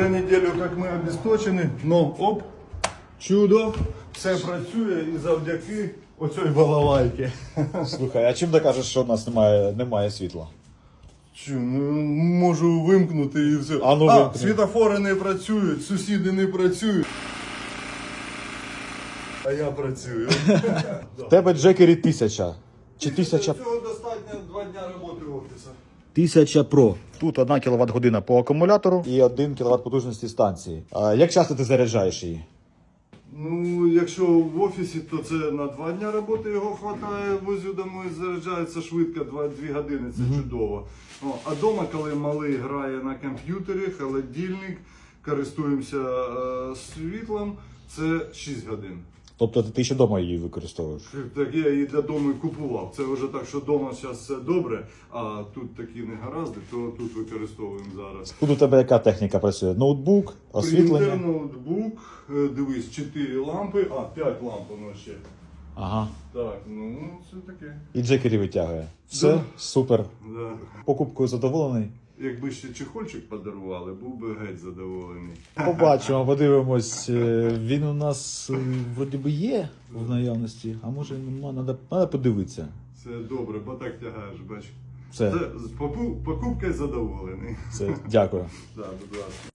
За неділю, як ми обесточені, ну оп, чудо, все працює і завдяки оцій балалайки. Слухай, а чим докажеш, що у нас немає, немає світла? Чу, ну, можу вимкнути і все. А ну, а вимкни. світофори не працюють, сусіди не працюють. А я працюю. В тебе джекері тисяча. Чи тисяча Цього достатньо два дня роботи офісу. Тисяча про. Тут 1 кВт година по акумулятору і 1 кВт потужності станції. А як часто ти заряджаєш її? Ну, якщо в офісі, то це на два дня роботи його вистачає, возю домой, заряджається швидко, 2 години, це чудово. О, а вдома, коли малий грає на комп'ютері, холодильник, користуємося е, світлом, це 6 годин. Тобто ти ще вдома її використовуєш? Так я її для дому і купував. Це вже так, що вдома зараз все добре, а тут такі негаразди, то тут використовуємо зараз. Тут у тебе яка техніка працює? Ноутбук, Принтер, освітлення? ноутбук, е, дивись, 4 лампи, а 5 ламп воно ще. Ага. Так, ну це таке. І джекері витягує. Все, Да. супер. Да. Покупкою задоволений. Якби ще чехольчик подарували, був би геть задоволений. Побачимо, подивимось. Е, Він у нас е, вроді би є в наявності, а може нема, треба, треба подивитися. Це добре, бо так тягаєш, бач. Все, Це з покупкою задоволений. все, дякую. Да, будь ласка.